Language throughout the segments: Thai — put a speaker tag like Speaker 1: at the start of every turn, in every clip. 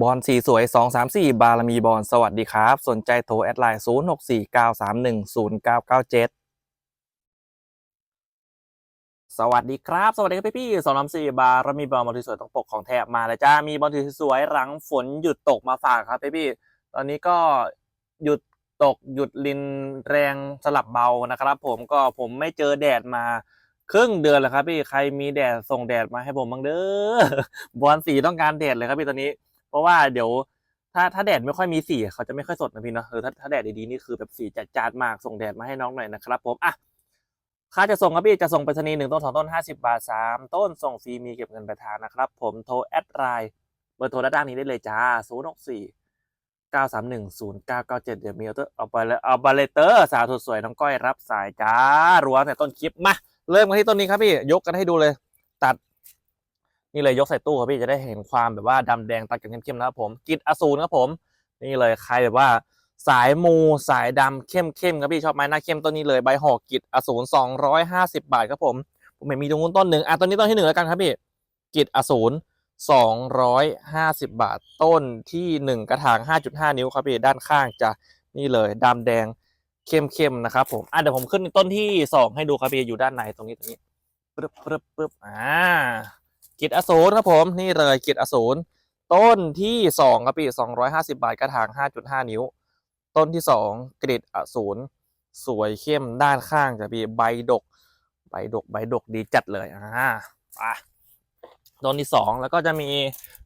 Speaker 1: บอลสีสวย 2 3 4 บารมีบอลสวัสดีครับ สนใจโทรแอดไลน์ 0 6 4 9 3 1 0 9 9 7 สวัสดีครับ สวัสดีครับพี่พี่สองสามสี่บารมีบอลบอลสวยต้องปกของแทบมาแล้วจ้า มีบอลสวยหลังฝนหยุดตกมาฝากครับพี่พี่ตอนนี้ก็หยุดตกหยุดลินแรงสลับเบานะครับผมก็ผมไม่เจอแดดมาครึ่งเดือนแล้วครับพี่ใครมีแดดส่งแดดมาให้ผมบ้างเด้อบอลสีต้องการแดดเลยครับพี่ตอนนี้ เพราะว่าเดี๋ยวถ้าถ้าแดดไม่ค่อยมีสีเขาจะไม่ค่อยสดนะพี่เนาะเออถ้าถ้าแดดดีๆนี่คือแบบสีจัดจ้านมากส่งแดดมาให้น้องหน่อยนะครับผมอะค่าจะส่งครับพี่จะส่งไปรษณีย์หนึ่งต้นสองต้นห้าสิบาทสามต้นส่งฟรีมีเก็บเงินปลายทางนะครับ ผมโทรแอดไลน์เบอร์โทรด้านล่างนี้ได้เลยจ้าศูนย์หกสี่เก้าสามหนึ่งศูนย์เก้าเก้าเจ็ดเดี๋ยวมีเอาเตอร์เอาไปเลยเอาบาเลเตอร์สาวสวยน้องก้อยรับสายจ้ารัวแต่ต้นคลิปมาเริ่มกันที่ต้นนี้ครับพี่ยกกันให้ดูเลย นี่เลยยกใส่ตู้ครับพี่จะได้เห็นความแบบว่าดำแดงตัดกันเข้มๆนะครับผมกิจอสูรครับผม นี่เลยใครแบบว่าสายมูสายดำเข้มเข้มๆครับพี่ชอบไม้หน้าเข้มต้นนี้เลยใบหอกกิจอสูรสองร้อยห้าสิบาทครับผมผมเห็นมีตรงนู้นต้นหนึ่งอะต้นนี้ต้นที่หนึ่งแล้วกันครับพี่กิจอสูรสองร้อยห้าสิบาทต้นที่หนึ่งกระถางห้าจุดห้านิ้วครับพี่ด้านข้างจะนี่เลยดำแดงเข้มๆนะครับผมอะเดี๋ยวผมขึ้นต้นที่สองให้ดูครับพี่อยู่ด้านในตรงนี้ตรงนี้ปึ๊บปึ๊บปึ๊บอ่า กิจอสูรครับผมนี่เลยกิจอสูรต้นที่สองครับพี่สองร้อยห้าสิบาทกระถางห้าจุดห้านิ้ว ต้นที่สองกริดอสูรสวยเข้มด้านข้างจะพี่ใบดก ใบดกใบดกดีจัดเลยอ่าไปต้นที่สองแล้วก็จะมี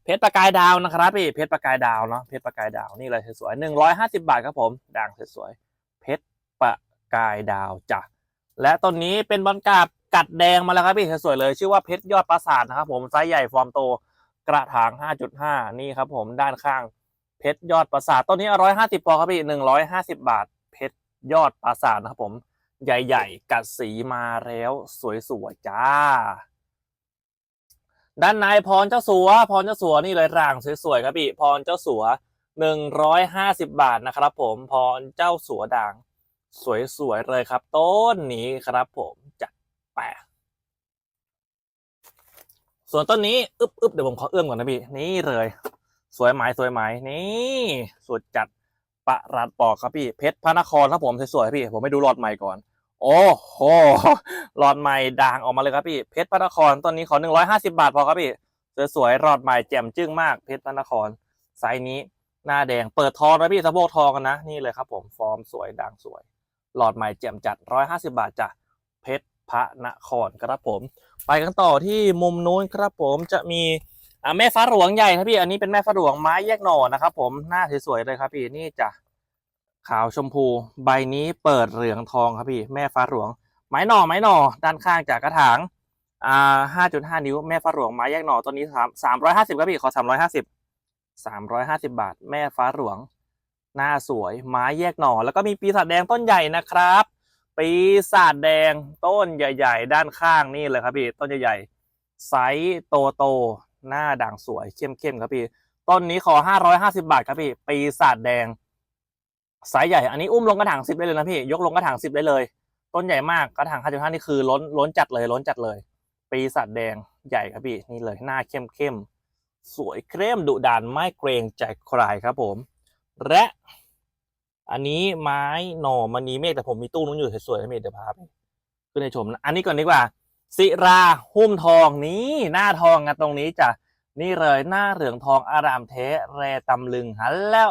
Speaker 1: เพชรประกายดาวนะครับพี่เพชรประกายดาวเนาะเพชรประกายดาวนี่เลยสวยหนึ่งร้อยห้าสิบาทครับผมด่างสวยๆเพชรประกายดาวจ้ะและต้นนี้เป็นบอลกาบ กัดแดงมาแล้วครับพี่สวยเลย ชื่อว่าเพชรยอดปราสาทนะครับผมไซส์ใหญ่ฟอร์มโตกระถาง 5.5 นี่ครับผมด้านข้างเพชรยอดปราสาทต้นนี้ 150พอครับพี่ 150 บาท เพชรยอดปราสาทนะครับผมใหญ่ๆ กัดสีมาแล้วสวยๆจ้า ด้านในพรเจ้าสัว พรเจ้าสัวนี่เลยร่างสวยๆครับพี่พรเจ้าสัว 150 บาทนะครับ ผมพรเจ้าสัวด่าง สวยๆเลยครับ ต้นนี้ครับผมจัด แปะส่วนต้นนี้อึบอึบเดี๋ยวผมขอเอื้อมก่อนนะพี่ นี่เลย สวยไหมสวยไหมนี่สุดจัดประหลัดปอกครับพี่ เพชรพระนครครับผมสวยๆพี่ ผมไม่ดูหลอดใหม่ก่อน โอ้โหหลอดใหม่ด่างออกมาเลยครับพี่ เพชรพระนครต้นนี้ขอหนึ่งร้อยห้าสิบาทพอครับพี่สวยๆหลอดใหม่แจ่มจึ้งมาก เพชรพระนครไซส์นี้หน้าแดงเปิดทองนะพี่สะโพกทองกันนะนี่เลยครับผมฟอร์มสวยด่างสวย หลอดใหม่แจ่มจัด150บาทจ้ะเพชร พระนครครับผม ไปกันต่อที่มุมนู้นครับผมจะมีแม่ฟ้าหลวงใหญ่ครับพี่อันนี้เป็นแม่ฟ้าหลวงไม้แยกหน่อนะครับผมหน้าสวยๆเลยครับพี่นี่จะขาวชมพูใบนี้เปิดเหลืองทองครับพี่แม่ฟ้าหลวง ไม้หน่อไม้หน่อด้านข้างจากกระถางอ่าห้าจุดห้านิ้วแม่ฟ้าหลวงไม้แยกหน่อตัวนี้สามสามร้อยห้าสิบครับพี่ขอสามร้อยห้าสิบสามร้อยห้าสิบาท แม่ฟ้าหลวง หน้าสวยไม้แยกหน่อ แล้วก็มีปีศาจแดงต้นใหญ่นะครับ ปีศาจแดงต้นใหญ่ ๆ ด้านข้างนี่เลยครับพี่ต้นใหญ่ๆไซส์โตโตๆหน้าด่างสวยเข้มๆครับพี่ ต้นนี้ขอ550บาทครับพี่ ปีศาจแดงไซส์ใหญ่อันนี้อุ้มลงกระถางสิบได้เลยนะพี่ยกลงกระถางสิบได้เลย ต้นใหญ่มากกระถาง5.5นี่คือล้นล้นจัดเลยล้นจัดเลย ปีศาจแดงใหญ่ครับพี่นี่เลยหน้าเข้มๆสวยเข้มดุดันไม่เกรงใจใครครับผม และ อันนี้ไม้หน่อมันนีเมฆแต่ผมมีตู้นู้นอยู่สวยๆนะเมฆเดี๋ยวพาไปขึ้นให้ชมนะอันนี้ก่อนดีกว่าศิราหุ้มทองนี่หน้าทองกันตรงนี้จ้ะนี่เลยหน้าเหลืองทองอารามเทแรตำลึงหันแล้ว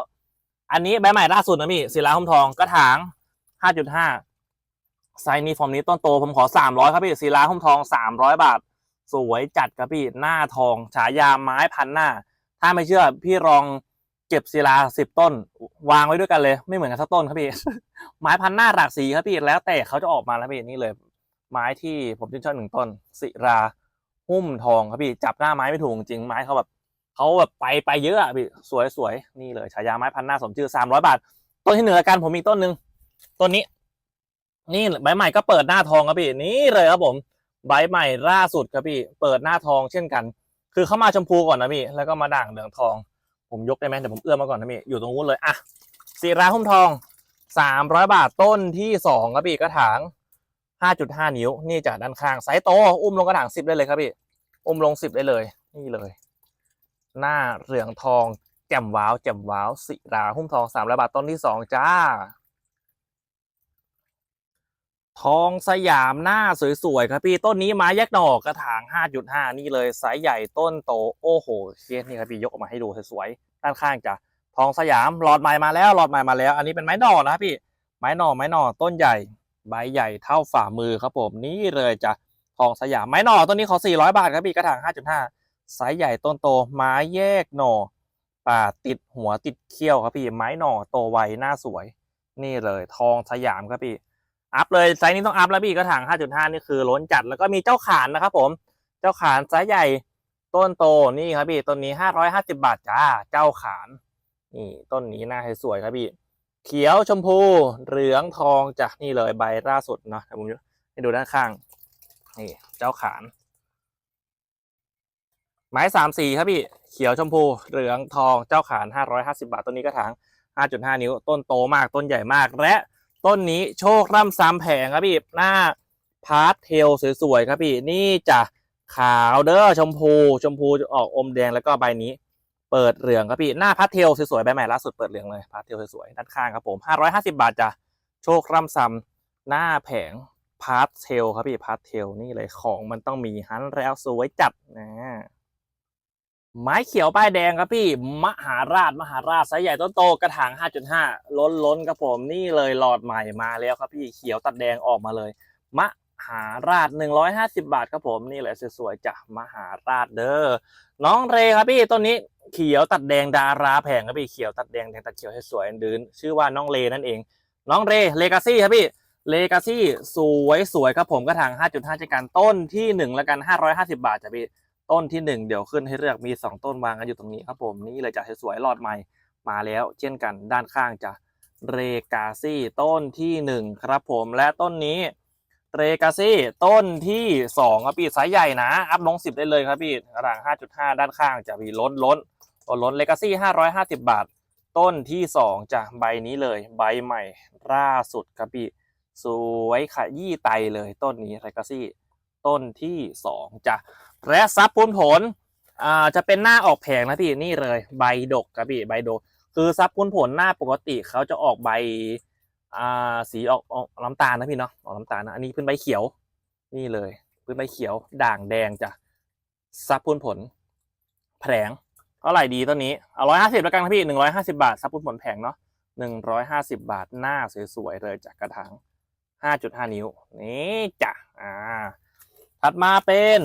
Speaker 1: อันนี้ใบใหม่ล่าสุดนะพี่ศิลาหุ้มทองกระถาง 5.5 ไซส์นี้ฟอร์มนี้ต้นโตผมขอ 300 ครับพี่ศิลาหุ้มทอง 300 บาท สวยจัดครับพี่หน้าทองฉายาไม้พันหน้า ถ้าไม่เชื่อพี่ลอง เก็บศิลาสิบต้น วางไว้ด้วยกันเลย ไม่เหมือนกันสักต้นครับพี่ ไม้พันหน้าหลากสีครับพี่แล้วแต่เขาจะออกมาแล้วพี่นี่เลย ไม้ที่ผมชื่นชอบหนึ่งต้น ศิราหุ้มทองครับพี่จับหน้าไม้ไม่ถูกจริงไม้เขาแบบเขาแบบไปไปเยอะอะพี่สวยสวยนี่เลยฉายาไม้พันหน้าสมชื่อสามร้อยบาท ต้นที่เหนือกันผมมีต้นหนึ่งต้นนี้ นี่ใบใหม่ก็เปิดหน้าทองครับพี่นี่เลยครับผมใบใหม่ล่าสุดครับพี่เปิดหน้าทองเช่นกัน คือเข้ามาชมพูก่อนนะพี่แล้วก็มาด่างเหลืองทอง ผมยกได้ไหมเดี๋ยวผมเอื้อมมาก่อนนะพี่อยู่ตรงนู้นเลยอะสีราหุ้มทองสามร้อยบาทต้นที่สองครับพี่กระถางห้าจุดห้านิ้ว นี่จากด้านข้างไซส์โต อุ้มลงกระถางสิบได้เลยครับพี่ อุ้มลงสิบได้เลย นี่เลย หน้าเหลืองทองแจ่มว้าวแจ่มว้าวสีราหุ้มทองสามร้อยบาทต้นที่สองจ้า ทองสยามหน้าสวยๆครับพี่ต้นนี้ไม้แยกหน่อกระถาง 5.5 นี่เลยไซส์ใหญ่ต้นโตโอ้โหเคสนี่ครับพี่ยกออกมาให้ดูสวยๆด้านข้างจ้ะทองสยามหลอดใหม่มาแล้วหลอดใหม่มาแล้ว อันนี้เป็นไม้หน่อนะครับพี่ไม้หน่อไม้หน่อต้นใหญ่ใบใหญ่เท่าฝ่ามือครับผมนี่เลยจ้ะทองสยามไม้หน่อต้นนี้ขอ 400 บาทครับพี่กระถาง 5.5ไซส์ใหญ่ต้นโตไม้แยกหน่อป่าติดหัวติดเขี้ยวครับพี่ไม้หน่อโตไวหน้าสวย นี่เลย ทองสยามครับพี่ อัพเลยไซส์นี้ต้องอัพแล้วพี่กระถาง 5.5 นี่คือล้นจัดแล้วก็มีเจ้าขานนะครับผม เจ้าขานไซส์ใหญ่ต้นโตนี่ครับพี่ต้นนี้ 550 บาทจ้าเจ้าขานนี่ต้นนี้หน้าให้สวยครับพี่เขียวชมพูเหลืองทองจากนี่เลยใบล่าสุดเนาะผมให้ดูด้านข้างนี่เจ้าขานไม้สามสีครับพี่เขียวชมพูเหลืองทองเจ้าขาน 550 บาทต้นนี้กระถาง 5.5 นิ้ว ต้นโตมากต้นใหญ่มากและ ต้นนี้โชคร่ำซ้ำแผงครับพี่หน้าพาร์ทเทลสวยๆครับพี่นี่จะขาวเด้อชมพู ชมพูจะออกอมแดงแล้วก็ใบนี้ เปิดเหลืองครับพี่หน้าพาร์ทเทลสวยๆใบใหม่ล่าสุดเปิดเหลืองเลยพาร์ทเทลสวยๆด้านข้างครับผม550 บาทจ้ะโชคร่ำซ้ำหน้าแผงพาร์ทเทลครับพี่พาร์ทเทลนี่เลยของมันต้องมีฮันแล้วสวยจัดนะ ไม้เขียวป้ายแดงครับพี่มหาราชมหาราชไซส์ใหญ่ต้นโตกระถาง 5.5 ล้นล้นครับผมนี่เลยหลอดใหม่มาแล้วครับพี่เขียวตัดแดงออกมาเลย มหาราช 150 บาทครับผมนี่แหละสวยๆจ้ะมหาราชเด้อน้องเรครับพี่ต้นนี้เขียวตัดแดงดาราแผงครับพี่เขียวตัดแดงแดงตัดเขียวให้สวยดืนชื่อว่าน้องเรนั่นเอง น้องเรเลกาซี่ครับพี่เลกาซี่สวยสวยครับผมกระถาง 5.5จากกันต้นที่หนึ่งแล้วกัน 550 บาทจ้ะพี่ ต้นที่หนึ่งเดี๋ยวขึ้นให้เลือกมีสองต้นวางกันอยู่ตรงนี้ครับผมนี่เลยจะสวยๆหลอดใหม่มาแล้ว เช่นกันด้านข้างจะเรกาซี่ต้นที่หนึ่งครับผมและต้นนี้เรกาซี่ต้นที่สองครับพี่ไซส์ใหญ่นะ อัพลงสิบได้เลยครับพี่กระถางห้าจุดห้าด้านข้างจะมีล้นล้นล้นล้นเรกาซี่ห้าร้อยห้าสิบบาท ต้นที่สองจะใบนี้เลยใบใหม่ล่าสุดครับพี่สวยขยี่ไตเลยต้นนี้เรกาซี่ต้นที่สองจะ และซับปูนผลอ่าจะเป็นหน้าออกแผงนะพี่นี่เลยใบดกครับพี่ใบดก คือซับปูนผลหน้าปกติเขาจะออกใบอ่าสีออกออกน้ำตาลนะพี่เนาะออกน้ำตาลนะอันนี้เป็นใบเขียว นี่เลยเป็นใบเขียว ด่างแดงจ้ะซับปูนผล แผงเท่าไหร่ดีต้นนี้เอาร้อยห้าสิบแล้วกันครับพี่หนึ่งร้อยห้าสิบาทซับปูนผลแผงเนาะหนึ่งร้อยห้าสิบาทหน้าสวยๆเลยจากกระถางห้าจุดห้านิ้วนี่จ้ะอ่าถัดมาเป็น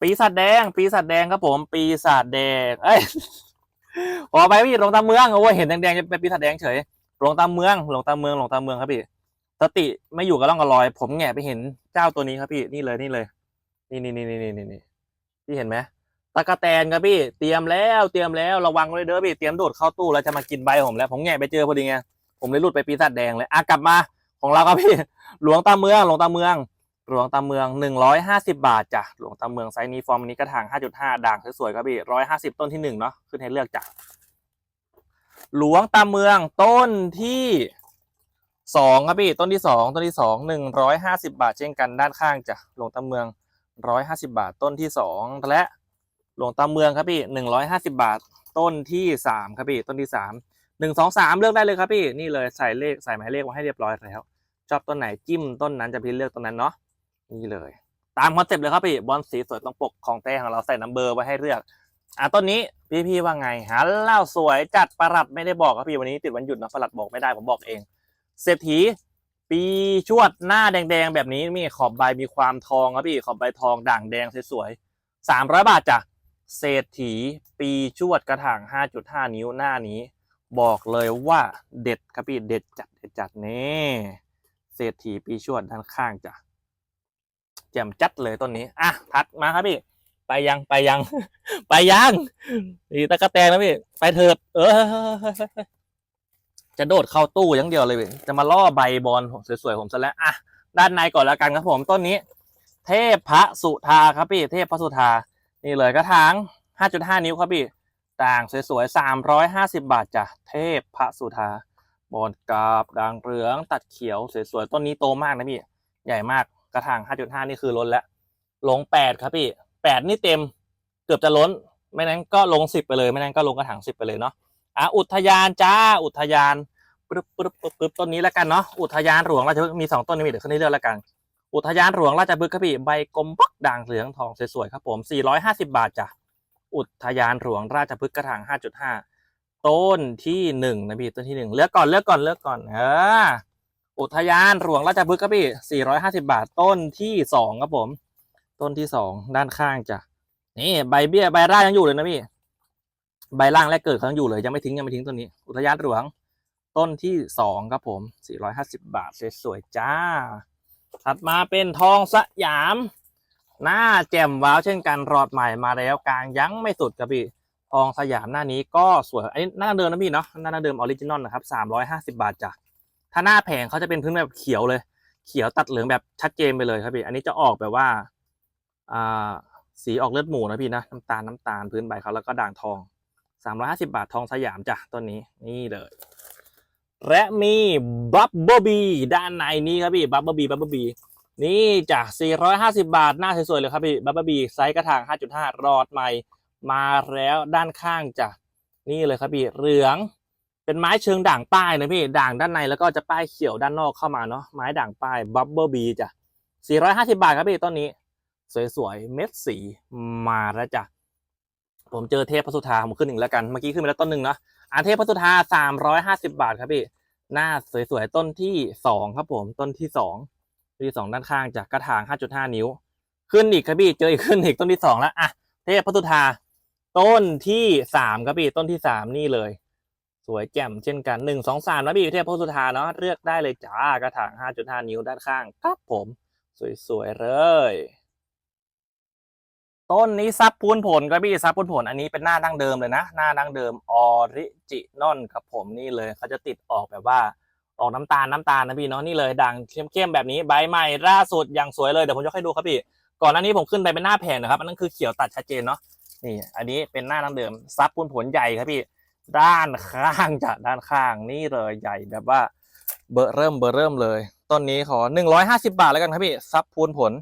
Speaker 1: ปีศาจแดง ปีศาจแดงครับผม ปีศาจแดง เอ้ยขอไปพี่หลวงตาเมืองโอ้ยเห็นแดงๆจะเป็นปีศาจแดงเฉยหลวงตาเมืองหลวงตาเมืองหลวงตาเมืองครับพี่สติไม่อยู่กับร่องกับรอย ผมแงะไปเห็นเจ้าตัวนี้ครับพี่นี่เลยนี่เลย นี่นี่นี่นี่นี่นี่พี่เห็นไหมตะกะแตนครับพี่เตรียมแล้วเตรียมแล้วระวังเลยเด้อพี่เตรียมโดดเข้าตู้แล้วจะมากินใบผมแล้วผมแงะไปเจอพอดีไงผมเลยหลุดไปปีศาจแดงเลยอะกลับมาของเราครับพี่ หลวงตาเมืองหลวงตาเมือง หลวงตาเมือง 150 บาทจ้ะหลวงตาเมืองไซส์นี้ฟอร์มนี้กระถาง 5.5 ด่างสวยๆครับพี่150 ต้นที่หนึ่งเนาะขึ้นให้เลือกจ้ะหลวงตาเมืองต้นที่สองครับพี่ต้นที่สองต้นที่สอง150บาทเช่นกันด้านข้างจ้ะหลวงตาเมือง150บาท ต้นที่สองและหลวงตาเมืองครับพี่150บาท ต้นที่สามครับพี่ต้นที่สามหนึ่งสองสามเลือกได้เลยครับพี่นี่เลยใส่เลขใส่หมายเลขมาให้เรียบร้อยแล้วชอบต้นไหนจิ้มต้นนั้นจะพิเลือกต้นนั้นเนาะ นี่เลย ตามคอนเซ็ปต์เลยครับพี่บอลสีสวยตรงปกของแต้ของเราใส่นัมเบอร์ไว้ให้เลือกอะต้นนี้พี่พี่ๆว่าไงหาเล่าสวยจัดประหลัดไม่ได้บอกครับพี่วันนี้ติดวันหยุดนะประหลัดบอกไม่ได้ผมบอกเอง เศรษฐี ปีชวดหน้าแดงๆแบบนี้มีขอบใบมีความทองครับพี่ขอบใบทองด่างแดงสวยๆสามร้อยบาทจ้ะเศรษฐี ปีชวดกระถางห้าจุดห้านิ้วหน้านี้ บอกเลยว่าเด็ดครับพี่เด็ดจัดเด็ดจัดนี่เศรษฐีปีชวดด้านข้างจ้ะ จ่มจัดเลยต้นนี้อะถัดมาครับพี่ ไปยังไปยัง ไปยังนี่ตะกะแตนนะพี่ ไปเถิด เออจะโดดเข้าตู้อย่างเดียวเลยพี่จะมาล่อใบบอลสวยๆผมซะแล้วอะด้านในก่อนแล้วกันครับผมต้นนี้ เทพพระสุธาครับพี่ เทพพระสุธานี่เลยกระถาง 5.5 นิ้วครับพี่ต่างสวยๆ 350 บาทจ้ะ เทพพระสุธา บอลกราบด่างเหลือง ตัดเขียว สวยๆ ต้นนี้โตมากนะพี่ ใหญ่มาก กระถาง 5.5 นี่คือล้นแล้ว ลง 8 ครับพี่ 8 นี่เต็มเกือบจะล้น ไม่นั้นก็ลงสิบไปเลย ไม่นั้นก็ลงกระถางสิบไปเลยเนาะอะอุทยานจ้า อุทยานปึ๊บปึ๊บปึ๊บปึ๊บต้นนี้แล้วกันเนาะ อุทยานหลวงราชพฤกษ์มีสองต้นนี่มีเดี๋ยวขึ้นให้เลือกแล้วกัน อุทยานหลวงราชพฤกษ์ครับพี่ ใบกลมปักด่างเหลืองทองสวยๆครับผม 450 บาทจ้ะ อุทยานหลวงราชพฤกษ์กระถาง 5.5 ต้นที่หนึ่งนะพี่ ต้นที่หนึ่งเลือกก่อน เลือกก่อน เลือกก่อน เออ อุทยานหลวงราชพฤกษ์ครับพี่ 450 บาทต้นที่สองครับผม ต้นที่สองด้านข้างจ้ะ นี่ใบเบี้ยใบร่างยังอยู่เลยนะพี่ ใบล่างแรกเกิดเขายังอยู่เลยยังไม่ทิ้งยังไม่ทิ้งต้นนี้ อุทยานหลวง ต้นที่สองครับผม 450 บาทสวยๆจ้า ถัดมาเป็นทองสยาม หน้าแจ่มว้าวเช่นกันรอดใหม่มาแล้วกลางยังไม่สุดครับพี่ทองสยามหน้านี้ก็สวย อันนี้หน้าเดิมนะพี่เนาะ หน้าเดิมออริจินอลนะครับ 350 บาทจ้ะ ถ้าหน้าแผงเขาจะเป็นพื้นแบบเขียวเลย เขียวตัดเหลืองแบบชัดเจนไปเลยครับพี่ อันนี้จะออกแบบว่าอ่าสีออกเลือดหมูนะพี่นะน้ำตาลน้ำตาลพื้นใบเขาแล้วก็ด่างทอง350 บาททองสยามจ้ะต้นนี้นี่เลย และมีบับเบิลบีด้านในนี้ครับพี่บับเบิลบีบับเบิลบีนี่จาก450 บาทหน้าสวยๆเลยครับพี่บับเบิลบีไซส์กระถาง 5.5 รอดใหม่ มาแล้วด้านข้างจ้ะนี่เลยครับพี่เหลือง เป็นไม้เชิงด่างป้ายนะพี่ด่างด้านในแล้วก็จะป้ายเขียวด้านนอกเข้ามาเนาะไม้ด่างป้ายบับเบิลบีจ้ะ450 บาทครับพี่ต้นนี้ สวยๆเม็ดสีมาแล้วจ้ะผมเจอเทพพระสุธาผมขึ้นหนึ่งแล้วกันเมื่อกี้ขึ้นไปแล้วต้นหนึ่งเนาะอาเทพพระสุธาสามร้อยห้าสิบาทครับพี่หน้าสวยๆต้นที่สองครับผมต้นที่สองต้นที่สองด้านข้างจากกระถางห้าจุดห้านิ้ว ขึ้นอีกครับพี่เจออีกขึ้นอีกต้นที่สองแล้วอะเทพพระสุธาต้นที่สามครับพี่ต้นที่สามนี่เลย สวยแจ่มเช่นกันหนึ่งสองสามนะพี่เทพพระสุธาเนาะเลือกได้เลยจ้ากระถางห้าจุดห้านิ้วด้านข้างครับผม สวยๆเลย ต้นนี้ซับพูนผลครับพี่ซับพูนผลอันนี้เป็นหน้าดั้งเดิมเลยนะ หน้าดั้งเดิมออริจินอลครับผมนี่เลยเขาจะติดออกแบบว่าออกน้ำตาลน้ำตาลนะพี่เนาะนี่เลยด่างเข้มๆแบบนี้ใบใหม่ล่าสุดอย่างสวยเลยเดี๋ยวผมจะให้ดูครับพี่ก่อนหน้านี้ผมขึ้นไปเป็นหน้าแผ่นนะครับอันนั้นคือเขียวตัดชัดเจนเนาะนี่ อันนี้เป็นหน้าดั้งเดิมซับพูนผลใหญ่ครับพี่ ด้านข้างจะด้านข้างนี่เลยใหญ่แบบว่าเบอร์เริ่มเบอร์เริ่มเลย ต้นนี้ขอหนึ่งร้อยห้าสิบาทแล้วกันครับพี่ซับพูนผล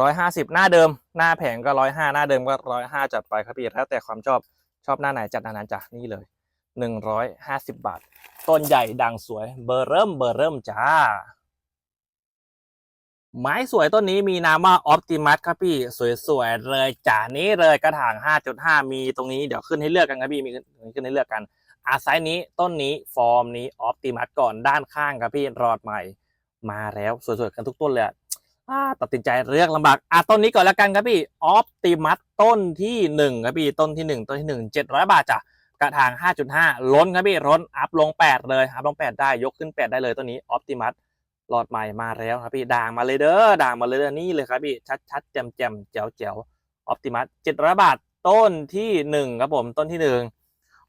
Speaker 1: ร้อยห้าสิบหน้าเดิม หน้าแผงก็ร้อยห้าหน้าเดิมก็ร้อยห้าจัดไปครับพี่แล้วแต่ความชอบชอบหน้าไหนจัดหน้านั้นจ้ะนี่เลยหนึ่งร้อยห้าสิบบาท ต้นใหญ่ดังสวยเบอร์เริ่มเบอร์เริ่มจ้า ไม้สวยต้นนี้มีนามว่าออ t ติมัสครับพี่ สวยๆเลยจ้านี้เลยกระถาง 5.5 มีตรงนี้เดี๋ยวขึ้นให้เลือกกันครับพี่มีขึ้นให้เลือกกัน อาไซส์นี้ต้นนี้ฟอร์มนี้ออ t ติมัสก่อนด้านข้างครับพี่รอดใหม่ มาแล้วสวยๆกันทุกต้นเลยอ่าตัดสินใจเลือกลำบากอะต้นนี้ก่อนแล้วกันครับพี่ออ t ติมัสต้นที่หนึ่งครับพี่ต้นที่หนึ่งต้นที่หนึ่งเจ็ดร้อยบาทจ้ะกระถางห้าจุดห้าล้นครับพี่ล้นอัพลงแปดเลยอัพลงแปดได้ยกขึ้นแปดได้เลยต้นนี้ออ t ติมัส หลอดใหม่มาแล้วครับพี่ด่างมาเลยเด้อด่างมาเลยเด้อนี่เลยครับพี่ชัดชัดๆแจ่มแจ่มๆแจ๋วแจ๋วออ t ติมัสเจ็ดร้อยบาทต้นที่หนึ่งครับผมต้นที่หนึ่ง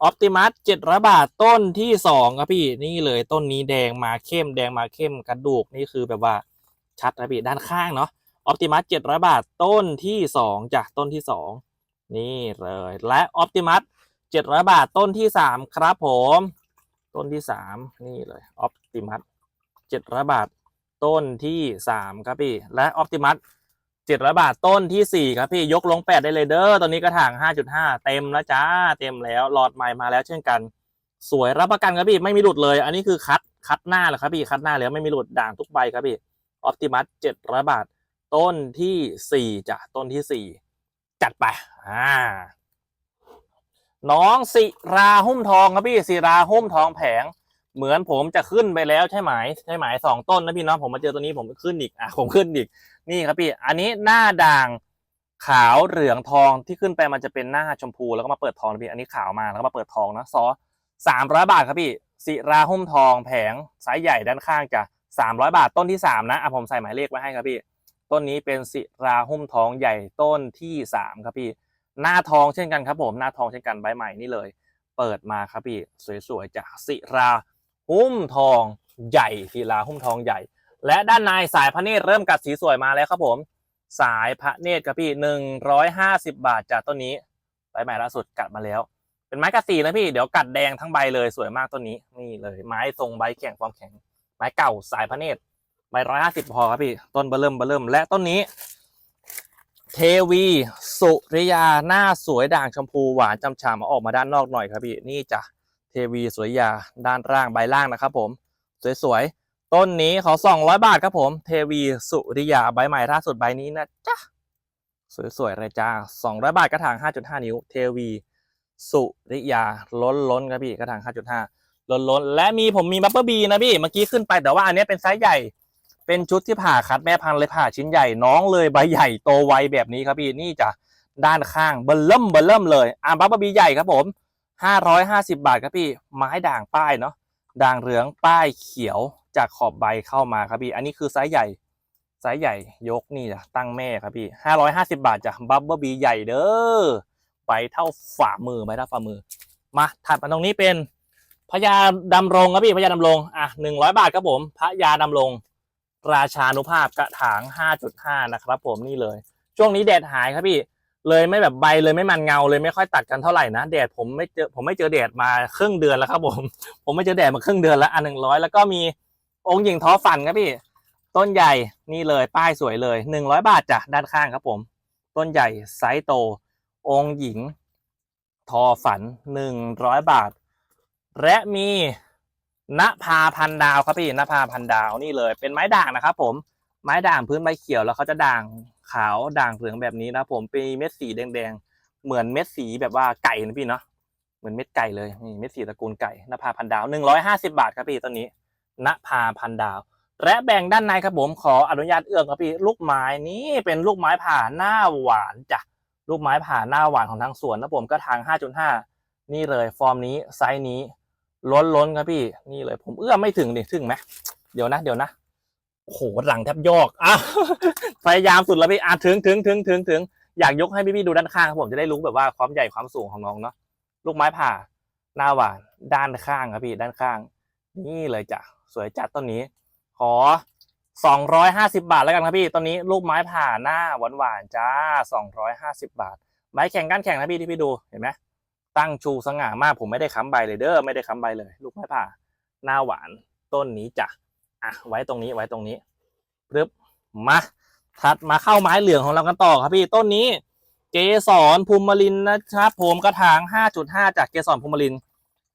Speaker 1: ออ t ติมัสเจ็ดร้อยบาทต้นที่สองครับพี่นี่เลยต้นนี้แดงมาเข้มแดงมาเข้มกระดูกนี่คือแบบว่าชัดนะพี่ด้านข้างเนาะออ t ติมัสเจ็ดร้อยบาทต้นที่สองจากต้นที่สองนี่เลยและออ t ติมัสเจ็ดร้อยบาทต้นที่สามครับผม ต้นที่สามนี่เลยออ t ติมัส เจ็ดร้อยบาทต้นที่สามครับพี่ และออ t ติมัสเจ็ดร้อยบาทต้นที่สี่ครับพี่ ยกลงแปดได้เลยเด้อตอนนี้กระถางห้าจุดห้าเต็มแล้วจ้า เต็มแล้ว หลอดใหม่มาแล้วเช่นกัน สวยรับประกันครับพี่ ไม่มีหลุดเลย อันนี้คือคัด คัดหน้าแหละครับพี่ คัดหน้าแล้วไม่มีหลุดด่างทุกใบครับพี่ออ t ติมัสเจ็ดร้อยบาท ต้นที่สี่จ้ะ ต้นที่สี่จัดไป อ่า น้องสิราหุ้มทองครับพี่สิราหุ้มทองแผง เหมือนผมจะขึ้นไปแล้วใช่ไหมใช่ไหมสองต้นนะพี่เน้องผมมาเจอตัวนี้ผมขึ้นอีกอะผมขึ้นอีกนี่ครับพี่อันนี้หน้าด่างขาวเหลืองทองที่ขึ้นไปมันจะเป็นหน้าชมพูแล้วก็มาเปิดทองนะพี่อันนี้ขาวมาแล้วก็มาเปิดทองนะซอสามร้อยบาทครับพี่สิราหุ้มทองแผงไซส์ใหญ่ด้านข้างจะสามร้อยบาทต้นที่สามนะอะผมใส่หมายเลขไว้ให้ครับพี่ต้นนี้เป็นศิราหุ้มทองใหญ่ต้นที่สามครับพี่หน้าทองเช่นกันครับผมหน้าทองเช่นกันใบใหม่นี่เลย เปิดมาครับพี่สวยๆจากศิรา หุ้มทองใหญ่ศิราหุ้มทองใหญ่ และด้านในสายพระเนตรเริ่มกัดสีสวยมาแล้วครับผม สายพระเนตรครับพี่หนึ่งร้อยห้าสิบาทจากต้นนี้ใบใหม่ล่าสุดกัดมาแล้ว เป็นไม้กัดสีนะพี่เดี๋ยวกัดแดงทั้งใบเลยสวยมากต้นนี้นี่เลย ไม้ทรงใบแข็งความแข็ง ไม้เก่าสายพระเนตรใบร้อยห้าสิบพอครับพี่ต้นเบอร์เริ่มเบอร์เริ่มและต้นนี้ เทวีสุริยาหน้าสวยด่างชมพูหวานจำฉ่ำอาออกมาด้านนอกหน่อยครับพี่นี่จ้ะ เทวีสุริยาด้านล่างใบล่างนะครับผม สวยๆ ต้นนี้ขอ 200 บาทครับผม เทวีสุริยาใบใหม่ล่าสุดใบนี้นะจ๊ะ สวยๆเลยจ้า200 บาทกระถาง 5.5 นิ้ว เทวี สุริยาล้นล้นครับพี่กระถาง 5.5 ล้นล้นและมีผมมีบัฟเฟอร์บีนะพี่ เมื่อกี้ขึ้นไปแต่ว่าอันนี้เป็นไซส์ใหญ่ เป็นชุดที่ผ่าคัดแม่พันธุ์เลยผ่าชิ้นใหญ่น้องเลยใบใหญ่โตไวแบบนี้ครับพี่นี่จ้ะด้านข้างเบลเริ่มเบลเริ่มเลยอะบัฟเฟอร์บีใหญ่ครับผม 550 บาทครับพี่ไม้ด่างป้ายเนาะด่างเหลืองป้ายเขียวจากขอบใบเข้ามาครับพี่ อันนี้คือไซส์ใหญ่ไซส์ใหญ่ยกนี่จ้ะตั้งแม่ครับพี่ 550 บาทจ้ะบัฟเฟอร์บีใหญ่เด้อใบเท่าฝ่ามือใบเท่าฝ่ามือ มาถัดมาตรงนี้เป็นพญาดำรงครับพี่พญาดำรงอะ100บาทครับผมพระยาดำรงราชานุภาพกระถาง 5.5 นะครับผมนี่เลย ช่วงนี้แดดหายครับพี่ เลยไม่แบบใบเลยไม่มันเงาเลยไม่ค่อยตัดกันเท่าไหร่นะแดดผมไม่เจอผมไม่เจอแดดมาครึ่งเดือนแล้วครับผมผมไม่เจอแดดมาครึ่งเดือนแล้วอันหนึ่งร้อยแล้วก็มีองค์หญิงท้อฝันครับพี่ต้นใหญ่นี่เลยป้ายสวยเลยหนึ่งร้อยบาทจ้ะด้านข้างครับผม ต้นใหญ่ไซส์โต องค์หญิง ทอฝันหนึ่งร้อยบาท และมีณภาพันดาวครับพี่ณภาพันดาวนี่เลย เป็นไม้ด่างนะครับผมไม้ด่างพื้นใบเขียวแล้วเขาจะด่าง ขาวด่างเหลืองแบบนี้นะผมเป็นเม็ดสีแดงๆ เหมือนเม็ดสีแบบว่าไก่นะพี่เนาะเหมือนเม็ดไก่เลยนี่เม็ดสีตระกูลไก่นภาพันดาวหนึ่งร้อยห้าสิบาทครับพี่ต้นนี้นภาพันดาว และแบ่งด้านในครับผมขออนุญาตเอื้อมครับพี่ลูกไม้นี่เป็นลูกไม้ผ่าหน้าหวานจ้ะลูกไม้ผ่าหน้าหวานของทางสวนนะผมก็ทางห้าจุดห้านี่เลยฟอร์มนี้ไซส์นี้ล้นล้นๆครับพี่นี่เลยผมเอื้อมไม่ถึงดิถึงไหมเดี๋ยวนะเดี๋ยวนะ โอ้โหหลังแทบยอกอะพยายามสุดแล้วพี่อะถึงถึงถึงถึงถึงอยากยกให้พี่ๆดูด้านข้างครับผมจะได้รู้แบบว่าความใหญ่ความสูงของน้องเนาะลูกไม้ผ่าหน้าหวานด้านข้างครับพี่ด้านข้าง นี่เลยจ้ะสวยจัดต้นนี้ ขอสองร้อยห้าสิบาทแล้วกันครับพี่ตอนนี้ลูกไม้ผ่าหน้าหวานหวานจ้าสองร้อยห้าสิบาท ไม้แข่งกันแข่งนะพี่ที่พี่ดูเห็นไหมตั้งชูสง่ามากผมไม่ได้ค้ำใบเลยเด้อไม่ได้ค้ำใบเลย ลูกไม้ผ่า หน้าหวานต้นนี้จ้ะ อะไว้ตรงนี้ไว้ตรงนี้ปึ๊บมาถัดมาเข้าไม้เหลืองของเรากันต่อครับพี่ต้นนี้ เกสรภูมิลินนะครับผมกระถาง 5.5 จากเกสรภูมิลิน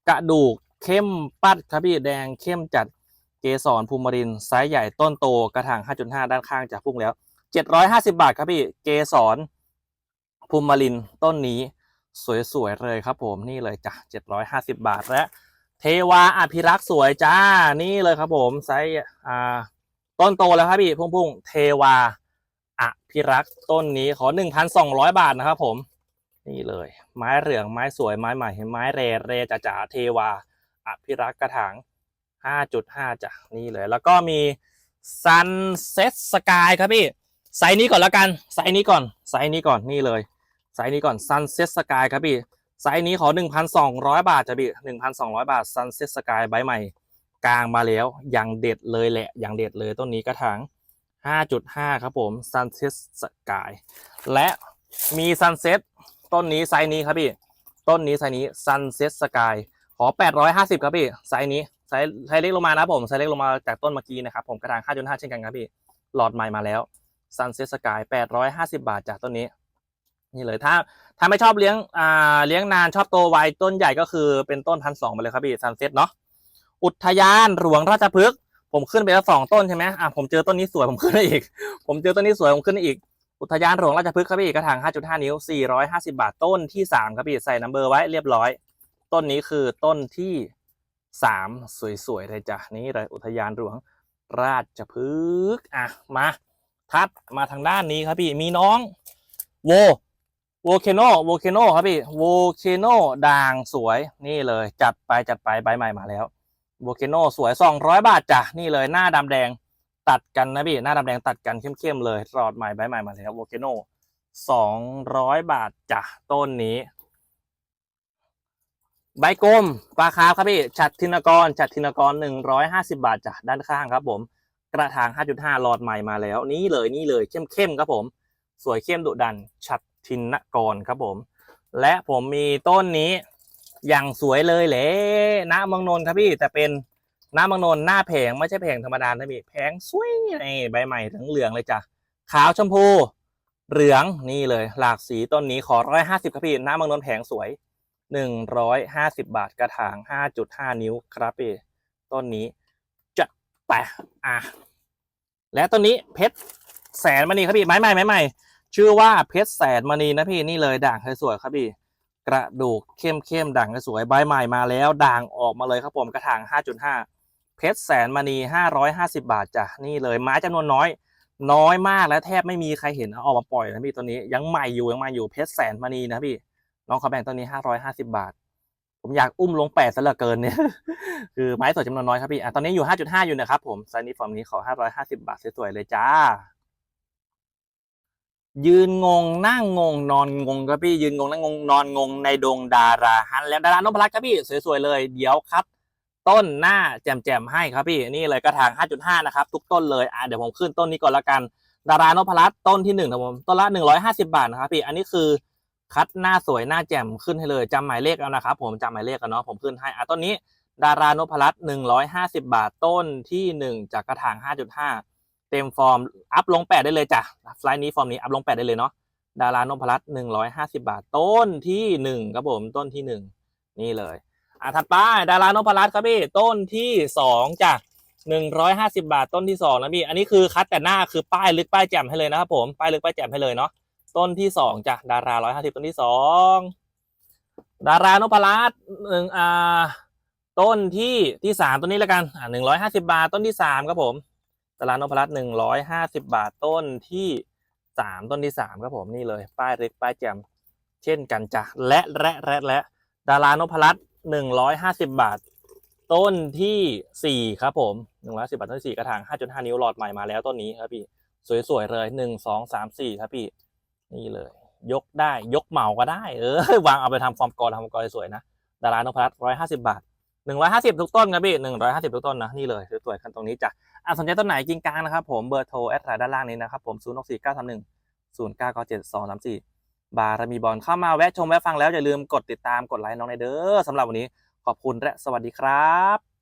Speaker 1: กระดูกเข้มปัดครับพี่แดงเข้มจัดเกสรภูมิลินไซส์ใหญ่ต้นโตกระถาง 5.5 ด้านข้างจากพุ่งแล้ว 750 บาทครับพี่เกสรภูมิลินต้นนี้สวยๆเลยครับผมนี่เลยจ้ะ750 บาทและ เทวาอภิรักษ์สวยจ้า นี่เลยครับผมไซส์อ่าต้นโตแล้วครับพี่พุ่งพุ่งเทวาอภิรักษ์ต้นนี้ขอหนึ่งพันสองร้อยบาทนะครับผม นี่เลย ไม้เหลืองไม้สวยไม้ใหม่ไม้เรเรจ๋าจ๋าเทวาอภิรักษ์กระถางห้าจุดห้าจ้ะนี่เลย แล้วก็มีซันเซ็ตสกายครับพี่ไซส์นี้ก่อนแล้วกันไซส์นี้ก่อนไซส์นี้ก่อนนี่เลยไซส์นี้ก่อนซันเซ็ตสกายครับพี่ ไซส์นี้ขอหนึ่งพันสองร้อยบาทจ้ะพี่หนึ่งพันสองร้อยบาทซันเซ็ตสกายใบใหม่ กลางมาแล้วอย่างเด็ดเลยแหละ อย่างเด็ดเลยต้นนี้กระถาง 5.5 ครับผม Sunset Sky และมี Sunset ต้นนี้ไซส์นี้ครับพี่ ต้นนี้ไซส์นี้ Sunset Sky ขอ 850 ครับพี่ ไซส์นี้ ไซส์ไซส์เล็กลงมานะผม ไซส์เล็กลงมาจากต้นเมื่อกี้นะครับผม กระถาง 5.5 เช่นกันครับพี่ หลอดใหม่มาแล้ว Sunset Sky 850 บาทจากต้นนี้ นี่เลยถ้า ถ้าไม่ชอบเลี้ยงอ่าเลี้ยงนานชอบโตไวต้นใหญ่ก็คือเป็นต้นพันสองไปเลยครับพี่ Sunset เนาะอุทยานหลวงราชพฤกษ์ผมขึ้นไปแล้วสองต้นใช่ไหมอะผมเจอต้นนี้สวยผมขึ้นได้อีก ผมเจอต้นนี้สวยผมขึ้นได้อีก อุทยานหลวงราชพฤกษ์ครับพี่กระถาง 5.5 นิ้ว 450 บาทต้นที่ 3 ครับพี่ใส่นัมเบอร์ไว้เรียบร้อย ต้นนี้คือต้นที่ 3 สวยๆเลยจ้ะนี่เลยอุทยานหลวงราชพฤกษ์อะมาทัดมาทางด้านนี้ครับพี่มีน้องโว โวเคโนโวเคโนครับพี่โวเคโนด่างสวยนี่เลย จัดไปจัดไปใบใหม่มาแล้วโวเคโนสวย 200 บาทจ้ะนี่เลยหน้าดำแดงตัดกันนะพี่หน้าดำแดงตัดกันเข้มๆเลยรอดใหม่ใบใหม่มาแล้วโวเคโน200 บาทจ้ะต้นนี้ ใบกลมปลาคาร์ฟครับพี่ฉัดธินกรฉัดธินกร 150 บาทจ้ะด้านข้างครับ ผม กระถาง 5.5หลอดใหม่มาแล้ว นี่เลยนี่เลยเข้มๆครับผม สวยเข้มดุดันฉัด ทินกรครับผม และผมมีต้นนี้อย่างสวยเลยแหละณเมืองนน์ครับพี่ แต่เป็นณเมืองนน์หน้าแผงไม่ใช่แผงธรรมดานะพี่แผงสวยนี่ใบใหม่เหลืองเลยจ้ะขาวชมพู เหลืองนี่เลย หลากสีต้นนี้ขอร้อยห้าสิบครับพี่หน้ามืองนน์แผงสวยหนึ่งร้อยห้าสิบบาทกระถางห้าจุดห้านิ้วครับพี่ต้นนี้จะไปะอะและต้นนี้เพชรแสนมณีครับพี่ไม้ใหม่ไม้ใหม่ ชื่อว่าเพชรแสนมณีนะพี่นี่เลยด่างสวยๆครับพี่ กระดูกเข้มเข้มๆด่างสวยใบใหม่มาแล้ว ด่างออกมาเลยครับผมกระถาง 5.5 เพชรแสนมณี 550 บาทจ้ะนี่เลยไม้จำนวนน้อย น้อยมากและแทบไม่มีใครเห็นเอาออกมาปล่อยนะพี่ตัวนี้ยังใหม่อยู่ยังใหม่อยู่เพชรแสนมณีนะพี่น้องเขาแบ่งตัวนี้ 550 บาท ผมอยากอุ้มลงแปดซะเหลือเกินเนี่ยคือไม้สวยจำนวนน้อยครับพี่อะตอนนี้อยู่ 5.5 อยู่นะครับผมไซส์นี้ฟอร์มนี้ขอ 550 บาทสวยๆเลยจ้า ยืนงงนั่งงง นอนงงครับพี่ยืนงงนั่งงงนอนงงในดงดาราฮันแล้วดารานพรัตน์ครับพี่สวยๆเลยเดี๋ยวคัดต้นหน้าแจ่มๆให้ครับพี่นี่เลยกระถาง 5.5 นะครับ ทุกต้นเลยอะเดี๋ยวผมขึ้นต้นนี้ก่อนละกัน ดารานพรัตน์ต้นที่หนึ่งครับผมต้นละ 150 บาทนะครับพี่อันนี้คือคัดหน้าสวยหน้าแจ่มขึ้นให้เลยจำหมายเลขเอานะครับผมจำหมายเลขกันเนาะผมขึ้นให้อะต้นนี้ ดารานพรัตน์150 บาทต้นที่หนึ่งจากกระถาง 5.5 ต็มฟอร์มอัพลงแปดได้เลยจ้ะไฟล์นี้ฟอร์มนี้อัพลงแปดได้เลยเนาะดารานพรัตน์หนึ่งร้อยห้าสิบาท ต้นที่หนึ่งครับผมต้นที่หนึ่งนี่เลยอะถัดไปดารานพรัตน์ครับพี่ต้นที่สองจ้ะหนึ่งร้อยห้าสิบาทต้นที่สองนะพี่อันนี้คือคัดแต่หน้าคือป้ายลึกป้ายแจ่มให้เลยนะครับผมป้ายลึกป้ายแจ่มให้เลยเนาะต้นที่สองจ้ะดาราร้อยห้าสิบต้นที่สองดารานพรัตน์หนึ่งอ่าต้นที่ที่สามต้นนี้แล้วกันอ่าหนึ่งร้อยห้าสิบาทต้นที่สามครับผม ตลาดนพรัตน์หนึ่งร้อยห้าสิบบาทต้นที่สามต้นที่สามครับผมนี่เลย ป้ายเล็กป้ายแจ่มเช่นกันจ้ะและและและและดารานพรัตน์หนึ่งร้อยห้าสิบบาท ต้นที่สี่ครับผมหนึ่งร้อยสิบาทต้นที่สี่กระถางห้าจุดห้านิ้วหลอดใหม่มาแล้วต้นนี้ครับพี่สวยๆเลยหนึ่งสองสามสี่ครับพี่ นี่เลย ยกได้ยกเหมาก็ได้ เออวางเอาไปทำฟอร์มกอทำฟอร์มกอสวยนะดารานพรัตน์ร้อยห้าสิบาท หนึ่งร้อยห้าสิบทุกต้นครับพี่หนึ่งร้อยห้าสิบทุกต้นนะนี่เลยสวยๆคันตรงนี้จ้ะอะสนใจต้นไหนกิงกลางนะครับผมเบอร์โทรแอดไลน์ด้านล่างนี้นะครับผมศูนย์หกสี่เก้าสามหนึ่งศูนย์เก้าเก้าเจ็ดสองสามสี่บารมีบอลเข้ามาแวะชมแวะฟังแล้วอย่าลืมกดติดตามกดไลค์น้องในเด้อสำหรับวันนี้ขอบคุณและสวัสดีครับ